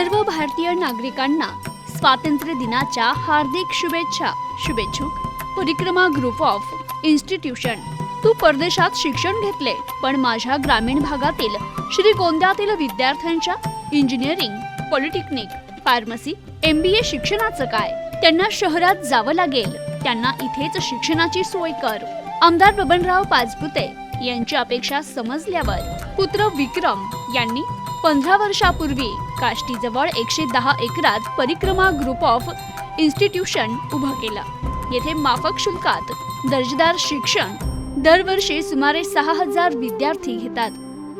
सर्व भारतीय नागरिकांना स्वातंत्र्य दिनाच्या हार्दिक शुभेच्छा. शुभेच्छुक. परिक्रमा ग्रुप ऑफ इन्स्टिट्यूशन तू परदेशात शिक्षण घेतले पण माझ्या ग्रामीण भागातील श्री गोंद्यातील विद्यार्थ्यांच्या engineering polytechnic pharmacy M B A शिक्षणाचं काय? त्यांना शहरात जावं लागेल. त्यांना इथेच शिक्षणाची सोय कर. आमदार बबनराव पाचपुते यांची अपेक्षा समजल्यावर पुत्र विक्रम यांनी पंधरा वर्षापूर्वी काष्टीजवळ एकशे दहा एकरात परिक्रमा ग्रुप ऑफ इन्स्टिट्यूशन उभं केलं. येथे माफक शुल्कात दर्जेदार शिक्षण दरवर्षी सुमारे सहा हजार विद्यार्थी घेतात.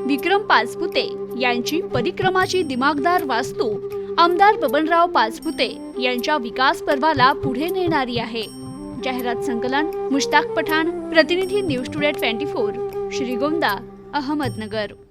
विक्रम पाचपुते यांची परिक्रमाची दिमागदार वास्तू आमदार बबनराव पाचपुते यांच्या विकास पर्वाला पुढे नेणारी आहे. जाहिरात संकलन मुश्ताक पठाण प्रतिनिधी news today twenty four. Shrigonda Ahmednagar.